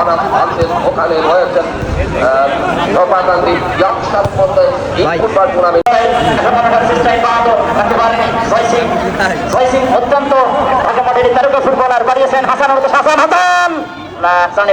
অনাথ আলসেস ওখানে রয়েছেন সর্বানন্দী ইয়াংস্টার মধ্যে এই ফুটবল টুর্নামেন্ট অত্যন্ত তারকা ফুটবলার বাড়িয়েছেন হাসান হাসান হাসান না সানে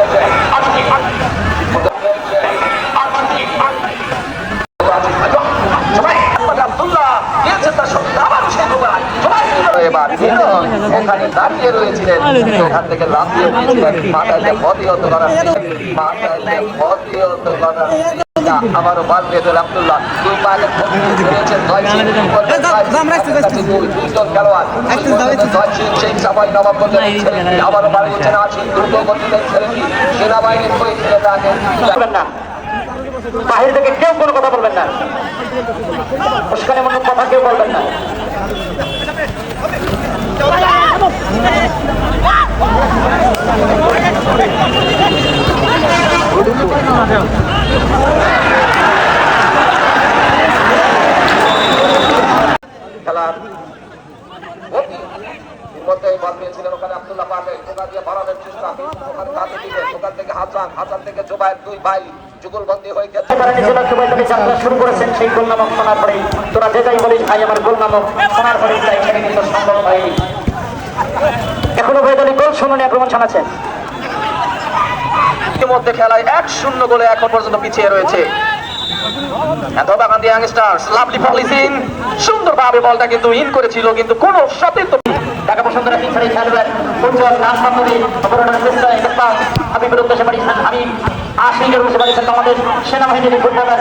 এখানে দাঁড়িয়ে রয়েছিলেন। ওখান থেকে লাভ দিয়ে দিয়েছিলেন মাথায় যে ফদিয়ত করার মাথায় যে করার আবারও বাদ দিয়ে দিল আব্দুল্লাহ দুই পায়ে দুইজন খেলোয়াড়। সেই সবাই নবাব আবারও বাড়িয়েছেন আছেন দ্রুত গতিতে ছেলেটি সেনাবাহিনীর হয়ে ছেলে তাকে বলবেন না। বাহির থেকে কেউ কোনো কথা বলবেন না। কথা কেউ বলবেন না। খেলার মধ্যে বল ওখানে আব্দুল্লাহ পাবে ওখান দিয়ে বাড়ানোর চেষ্টা। ওখানে কাজে দিলেন ওখান থেকে হাসান। হাসান থেকে জোবায়ের দুই ভাই যুগলবন্দি হয়ে গেছে। এবারে নিজেরা সবাই থেকে যাত্রা শুরু করেছেন। সেই গোল শোনার পরে। তোরা যে যাই বলিস ভাই আমার গোল শোনার পরে তাই এখানে কিন্তু সম্ভব হয়নি। এখনও ভেদালি গোল শুনুনি আক্রমণ শোনাচ্ছেন ইতিমধ্যে খেলায় এক শূন্য গোলে এখন পর্যন্ত পিছিয়ে রয়েছে। এতবাগান ইয়াংস্টার্স লাভলি পলিসিং সুন্দরভাবে বলটা কিন্তু ইন করেছিল, কিন্তু কোনো তো ঢাকা বসুন্ধরা তিন সারি খেলবেন উজ্জ্বল নাম সম্পদে অপরাধ চেষ্টা একটা হাবিবের উদ্দেশ্যে বাড়িয়েছেন আমি উদ্দেশ্যে বাড়িয়েছেন আমাদের সেনাবাহিনীর ফুটবলার